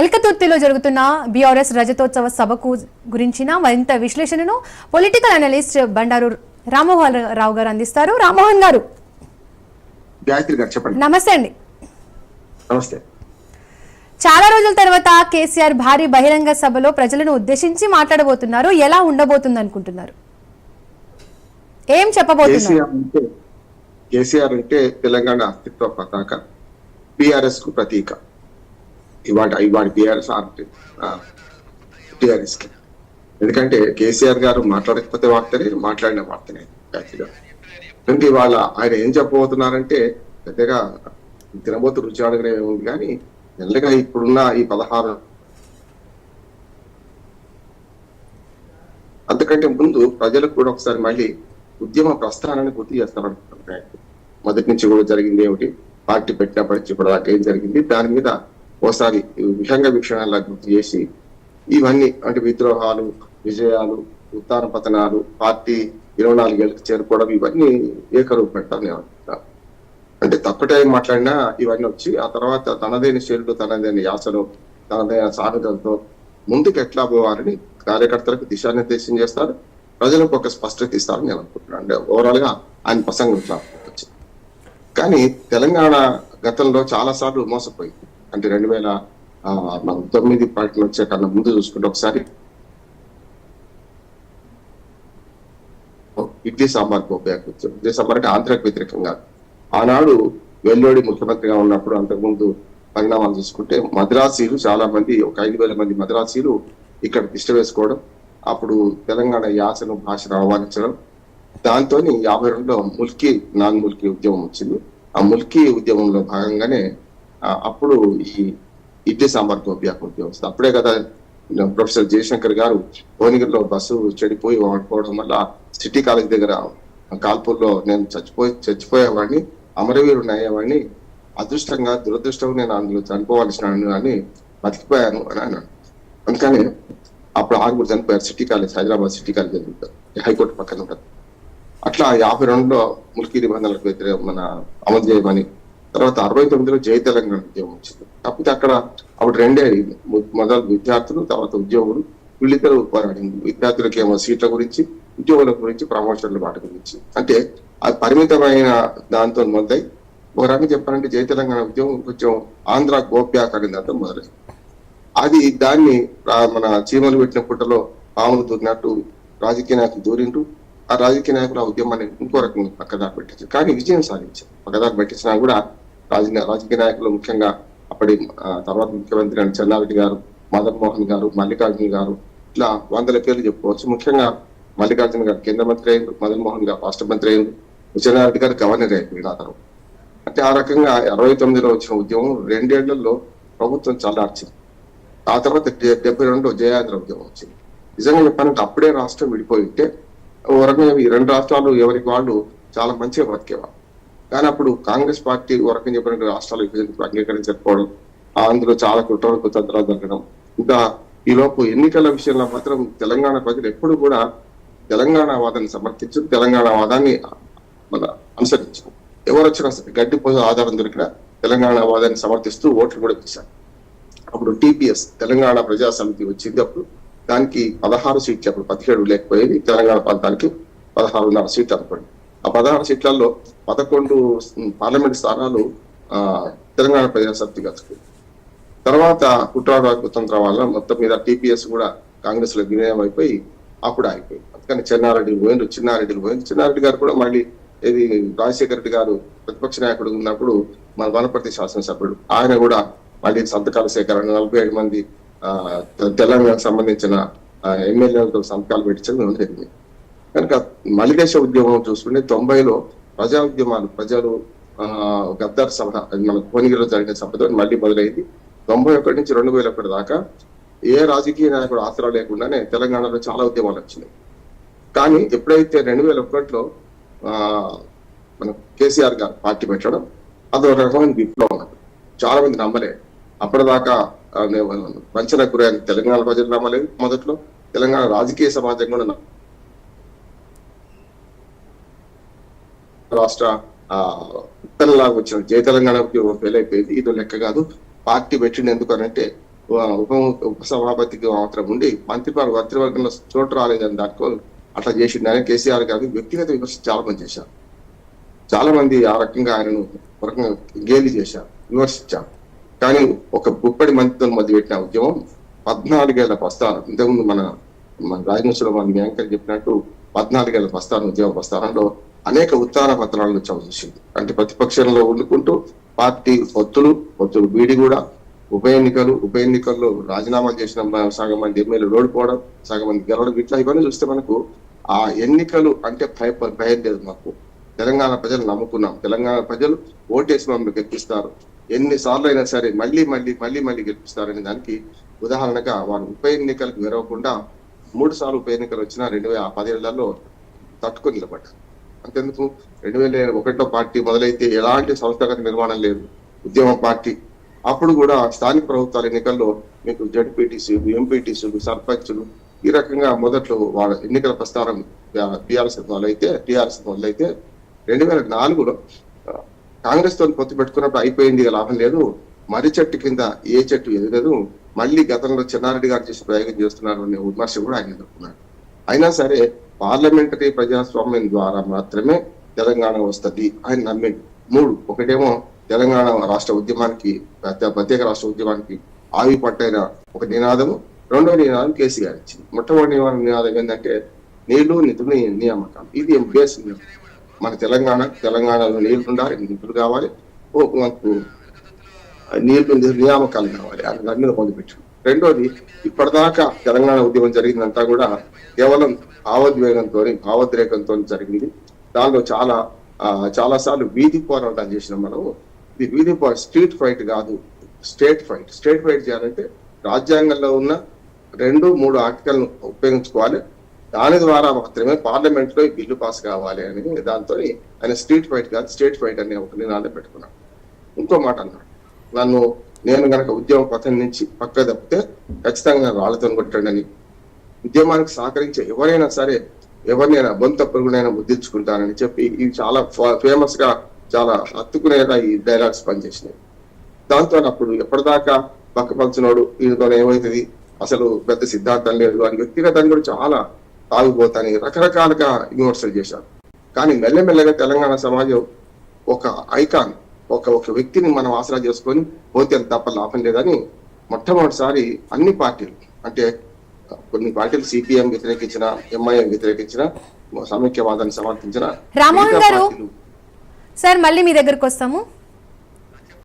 ఎల్కతుర్తిలో జరుగుతున్న బీఆర్ఎస్ రజతోత్సవ సభకు గురించిన మరింత విశ్లేషణను పొలిటికల్ అనలిస్ట్ బండారు రామ్మోహన్ రావు గారు అందిస్తారు. రామ్మోహన్ గారు. నమస్తే అండి. నమస్తే. చాలా రోజుల తర్వాత కేసీఆర్ భారీ బహిరంగ సభలో ప్రజలను ఉద్దేశించి మాట్లాడబోతున్నారు. ఎలా ఉండబోతుంది అనుకుంటున్నారు ఏం చెప్పబోతున్నారు? కేసీఆర్ అంటే తెలంగాణ అస్తిత్వ పతాక బీఆర్ఎస్కు ప్రతీక. ఇవాళ ఇవాళ బీఆర్ఎస్ టిఆర్ఎస్కి. ఎందుకంటే కేసీఆర్ గారు మాట్లాడకపోతే వార్తనే మాట్లాడిన వార్తనే యాక్చువల్గా. ఎందుకంటే ఇవాళ ఆయన ఏం చెప్పబోతున్నారంటే పెద్దగా తినబోతు రుచి అడగనే ఉంది కానీ మెల్లగా ఇప్పుడున్న ఈ పదహారు అంతకంటే ముందు ప్రజలకు కూడా ఒకసారి మళ్ళీ ఉద్యమ ప్రస్థానాన్ని గుర్తు చేస్తారనుకుంటున్నాను మొదటి నుంచి కూడా జరిగింది ఏమిటి? పార్టీ పెట్టినప్పటి నుంచి ఇప్పుడు ఏం జరిగింది? దాని మీద ఒకసారి విషంగ వీక్షణలా గుర్తు చేసి ఇవన్నీ అంటే విద్రోహాలు విజయాలు ఉత్తాన పతనాలు పార్టీ ఇరవై నాలుగేళ్ళకి చేరుకోవడం ఇవన్నీ ఏకరూపు పెట్టాలని నేను అనుకుంటున్నాను అంటే తక్కువ టైం మాట్లాడినా ఇవన్నీ వచ్చి ఆ తర్వాత తనదైన శైలుడు తనదైన యాసలు తనదైన సాగుదలతో ముందుకు ఎట్లా పోవాలని కార్యకర్తలకు దిశానిర్దేశం చేస్తారు. ప్రజలకు ఒక స్పష్టత ఇస్తారని నేను అనుకుంటున్నాను. అంటే ఓవరాల్గా ఆయన ప్రసంగం ఇట్లా కానీ తెలంగాణ గతంలో చాలా సార్లు మోసపోయింది. అంటే రెండు వేల తొమ్మిది పార్టీలు వచ్చే కన్నా ముందు చూసుకుంటే ఒకసారి. ఇడ్లీ సాంబార్ గోప్యాకు ఇడ్లీ సాంబార్ అంటే ఆంధ్రకు వ్యతిరేకంగా. ఆనాడు వెల్లోడి ముఖ్యమంత్రిగా ఉన్నప్పుడు అంతకుముందు పరిణామాలు చూసుకుంటే మద్రాసీలు చాలా మంది ఒక ఐదు వేల మంది మద్రాసీలు ఇక్కడ తిష్ట వేసుకోవడం అప్పుడు తెలంగాణ యాసను భాషను ఆహ్వానించడం. దాంతో యాభై రెండులో ముల్కీ నాన్ ముల్కీ ఉద్యమం వచ్చింది. ఆ ముల్కీ ఉద్యమంలో భాగంగానే అప్పుడు ఈ ఇడ్లీ సాంబార్ గోపియాకు వస్తుంది అప్పుడే కదా ప్రొఫెసర్ జయశంకర్ గారు భువనగిరిలో బస్సు చెడిపోయి వాడుకోవడం వల్ల సిటీ కాలేజ్ దగ్గర కాల్పూర్లో నేను చచ్చిపోయి చచ్చిపోయేవాడిని అమరవీరుని అయ్యేవాడిని అదృష్టంగా దురదృష్టం నేను అందులో చనిపోవాల్సిన అని బతికిపోయాను అని అన్నాను అందుకని అప్పుడు ఆరుగురు చనిపోయారు. City college Hyderabad city college జరుగుతుంది హైకోర్టు పక్కన ఉంటుంది అట్లా యాభై రెండులో ముల్కీ నిబంధనలకు వ్యతిరేకం మన అమలు చేయమని తర్వాత అరవై తొమ్మిదిలో జయ తెలంగాణ ఉద్యమం వచ్చింది. కాకపోతే అక్కడ అప్పుడు రెండే అడిగింది. మొదలు విద్యార్థులు తర్వాత ఉద్యోగులు వీళ్ళిద్దరు పోరాడింది విద్యార్థులకి ఏమో సీట్ల గురించి ఉద్యోగుల గురించి ప్రమోషన్ల వాటి గురించి. అంటే అది పరిమితమైన దాంతో మొదలై ఒక రకంగా చెప్పాలంటే జయ తెలంగాణ ఉద్యమం కొంచెం ఆంధ్ర గోప్యాక్ దాంతో మొదలైంది అది దాన్ని మన చీమలు పెట్టిన పుట్టలో పాములు దూరినట్టు రాజకీయ నాయకులు దూరిండ్రు. ఆ రాజకీయ నాయకులు ఆ ఉద్యమాన్ని ఇంకో రకంగా పక్కదారి పెట్టించారు. కానీ విజయం సాధించారు. పక్కదారి పెట్టించినా కూడా రాజకీయ రాజకీయ నాయకులు ముఖ్యంగా అప్పటి ఆ, తర్వాత ముఖ్యమంత్రి అని చెల్లారెడ్డి గారు మదన్ మోహన్ గారు మల్లికార్జున గారు ఇట్లా వందల పేర్లు చెప్పుకోవచ్చు. ముఖ్యంగా మల్లికార్జున గారు కేంద్ర మంత్రి అయ్యారు మదన్ మోహన్ గారు రాష్ట్ర మంత్రి అయ్యారు చెన్నారెడ్డి గారు గవర్నర్ అయిపోయారు ఆ తర్వాత. అంటే ఆ రకంగా అరవై తొమ్మిదిలో వచ్చిన ఉద్యమం రెండేళ్ళలో ప్రభుత్వం చల్లార్చింది ఆ తర్వాత డెబ్బై రెండులో జయాంధ్ర ఉద్యమం వచ్చింది. నిజంగా చెప్పాలంటే అప్పుడే రాష్ట్రం విడిపోయి ఉంటే ఓ రకంగా ఈ రెండు రాష్ట్రాలు ఎవరికి వాళ్ళు చాలా మంచిగా బతికేవారు కానీ అప్పుడు కాంగ్రెస్ పార్టీ వరకు చెప్పినట్టు రాష్ట్రాల విభజనకు అంగీకరించకపోవడం ఆ అందులో చాలా కుట్రలు కుతంత్రాలు జరగడం. ఇంకా ఈలోపు ఎన్నికల విషయంలో మాత్రం తెలంగాణ ప్రజలు ఎప్పుడు కూడా తెలంగాణ వాదాన్ని సమర్థించు తెలంగాణ వాదాన్ని మన అనుసరించు. ఎవరు వచ్చినా సరే గడ్డి పోసే ఆధారం దొరికినా తెలంగాణ వాదాన్ని సమర్థిస్తూ ఓట్లు కూడా వేశారు. అప్పుడు టిపిఎస్ తెలంగాణ ప్రజా సమితి వచ్చింది అప్పుడు. దానికి పదహారు సీట్లు అప్పుడు పదిహేడు లేకపోయేది తెలంగాణ ప్రాంతానికి పదహారున్నర సీట్లు అనుకోండి. ఆ పదహారు సీట్లలో పదకొండు పార్లమెంట్ స్థానాలు ఆ తెలంగాణ ప్రజాశక్తి సమితి తర్వాత కుట్రాడ కుతంత్రం వల్ల మొత్తం మీద టీపీఎస్ కూడా కాంగ్రెస్లో వినయం అయిపోయి అప్పుడు ఆగిపోయింది. అందుకని చెన్నారెడ్డి పోయిండు చిన్నారెడ్డి పోయింది చిన్నారెడ్డి గారు కూడా మళ్ళీ ఇది రాజశేఖర రెడ్డి గారు ప్రతిపక్ష నాయకుడు ఉన్నప్పుడు మన వనపర్తి శాసనసభ్యుడు. ఆయన కూడా మళ్ళీ సంతకాల సేకరణ నలభై ఏడు మంది ఆ, తెలంగాణకు సంబంధించిన ఎమ్మెల్యేలతో సంతకాలు పెట్టించడం జరిగింది. కనుక మలిదేశ ఉద్యమం చూసుకుంటే తొంభైలో ప్రజా ఉద్యమాలు ప్రజలు గద్దార్ సభ మన భువనగిరిలో జరిగిన సభతో మళ్ళీ మొదలైంది. తొంభై ఒకటి నుంచి రెండు వేల ఒకటి దాకా ఏ రాజకీయ నాయకుడు ఆసరా లేకుండానే తెలంగాణలో చాలా ఉద్యమాలు వచ్చినాయి. కానీ ఎప్పుడైతే రెండు వేల ఒకటిలో మన కేసీఆర్ గారు పార్టీ పెట్టడం అదో రకమైన విప్లవం చాలా మంది నమ్మలే అప్పటిదాకా వంచన వంచనకు గురైన తెలంగాణ ప్రజలు నమ్మలేదు మొదట్లో. తెలంగాణ రాజకీయ సమాజం కూడా రాష్ట్ర ఆ వచ్చిన జయ తెలంగాణ ఫెయిల్ అయిపోయింది. ఇది లెక్క కాదు. పార్టీ పెట్టింది ఎందుకు అని అంటే ఉప ఉపసభాపతికి మాత్రం ఉండి మంత్రివర్గ మంత్రివర్గంలో చోటు రాలేదని దానికో అట్లా చేసిండని కేసీఆర్ గారిని వ్యక్తిగత విమర్శ చాలా మంది చేశారు. చాలా మంది ఆ రకంగా ఆయనను ఒక రకంగా గేలి చేశారు విమర్శించారు. కానీ ఒక గుప్పడి మంత్రితో పెట్టిన ఉద్యమం పద్నాలుగేళ్ళ ప్రస్థానం ఇంతకుముందు మన మన రాజవంశంలో మన యాంకర్ చెప్పినట్టు పద్నాలుగేళ్ళ ప్రస్థానం ఉద్యమ ప్రస్థానంలో అనేక ఉత్తాన పత్రాలను చూసింది అంటే ప్రతిపక్షంలో ఉండుకుంటూ పార్టీ పొత్తులు పొత్తులు బీడి కూడా ఉప ఎన్నికలు ఉప ఎన్నికల్లో రాజీనామా చేసిన సగం మంది ఎమ్మెల్యేలు ఓడిపోవడం సగం మంది గెలవడం ఇట్లా ఇవన్నీ చూస్తే మనకు ఆ ఎన్నికలు అంటే భయ భయం లేదు మాకు. తెలంగాణ ప్రజలు నమ్ముకున్నాం. తెలంగాణ ప్రజలు ఓటేసి మమ్మల్ని గెలిపిస్తారు. ఎన్నిసార్లు అయినా సరే మళ్ళీ మళ్ళీ మళ్ళీ మళ్ళీ గెలిపిస్తారనే దానికి ఉదాహరణగా వారు ఉప ఎన్నికలకు వెరవకుండా మూడు సార్లు ఉప ఎన్నికలు వచ్చినా రెండు వేల పదేళ్ళలో తట్టుకొని నిలబడ్డారు. అంతెందుకు? రెండు వేల ఒకటో పార్టీ మొదలైతే ఎలాంటి సంస్థాగత నిర్మాణం లేదు. ఉద్యమ పార్టీ. అప్పుడు కూడా స్థానిక ప్రభుత్వాల ఎన్నికల్లో మీకు జడ్పీటీసీలు ఎంపీటీసీలు సర్పంచులు ఈ రకంగా మొదట్లో వాళ్ళ ఎన్నికల ప్రస్థానం అయితే మొదలైతే టిఆర్ఎస్ మొదలైతే రెండు వేల నాలుగులో కాంగ్రెస్తో పొత్తు పెట్టుకున్నప్పుడు అయిపోయింది లాభం లేదు. మర్రి చెట్టు కింద ఏ చెట్టు ఎదగదు మళ్ళీ గతంలో చిన్నారెడ్డి గారు చేసి ప్రయోగం చేస్తున్నారు అనే విమర్శ కూడా ఆయన ఎదుర్కొన్నారు. అయినా సరే పార్లమెంటరీ ప్రజాస్వామ్యం ద్వారా మాత్రమే తెలంగాణ వస్తుంది ఆయన నమ్మింది మూడు ఒకటేమో తెలంగాణ రాష్ట్ర ఉద్యమానికి ప్రత్యేక ప్రత్యేక రాష్ట్ర ఉద్యమానికి ఆవి పట్టైన ఒక నినాదము. రెండవ నినాదం కేసీఆర్ ఇచ్చింది. మొట్టమొదటి నినాదం ఏంటంటే నీళ్ళు నిధులు నియామకం ఇది బేస్ మన తెలంగాణ తెలంగాణలో నీళ్ళు ఉండాలి నిధులు కావాలి. ఓ మనకు నీళ్ళు నియామకాలు కావాలి అని దాని మీద పొందిపెట్టు రెండోది ఇప్పటిదాకా తెలంగాణ ఉద్యమం జరిగిందంతా కూడా కేవలం భావోద్వేగంతో భావోద్రేకంతో జరిగింది. దానిలో చాలా చాలా సార్లు వీధి పోరాటాలు చేసినాం మనం. ఇది వీధి స్ట్రీట్ ఫైట్ కాదు స్టేట్ ఫైట్. స్టేట్ ఫైట్ చేయాలంటే రాజ్యాంగంలో ఉన్న రెండు మూడు ఆర్టికల్ను ఉపయోగించుకోవాలి. దాని ద్వారా మాత్రమే పార్లమెంట్లో ఈ బిల్లు పాస్ కావాలి అని దాంతో ఆయన స్ట్రీట్ ఫైట్ కాదు స్టేట్ ఫైట్ అనే ఒక నినాదం పెట్టుకున్నాను ఇంకో మాట అన్నాడు. నన్ను నేను గనక ఉద్యమ పథం నుంచి పక్క తప్పితే ఖచ్చితంగా రాళ్ళతో కొట్టండి ఉద్యమానికి సహకరించే ఎవరైనా సరే ఎవరినైనా బొంత పురుగునైనా ముద్దించుకుంటానని చెప్పి ఇవి చాలా ఫేమస్గా చాలా హత్తుకునేలా ఈ డైలాగ్స్ పనిచేసినాయి. దాంతో అప్పుడు ఎప్పటిదాకా పక్కపంచినోడు ఈయనతో ఏమవుతుంది అసలు పెద్ద సిద్ధాంతం లేదు అని వ్యక్తిగతంగా కూడా చాలా తాగిపోతాని రకరకాలుగా విమర్శలు చేశారు. కానీ మెల్లమెల్లగా తెలంగాణ సమాజం ఒక ఐకాన్ ఒక ఒక వ్యక్తిని మనం ఆసరా చేసుకొని పోతే తప్ప లాభం లేదని మొట్టమొదటిసారి అన్ని పార్టీలు అంటే కొన్ని పార్టీలు సిపిఎం వ్యతిరేకించిన ఎంఐఎం వ్యతిరేకించిన సమైక్యవాదాన్ని సమర్థించిన రామ్మోహన్ మిగతా గారు, సార్ మళ్ళీ మీ దగ్గరకు వస్తాము.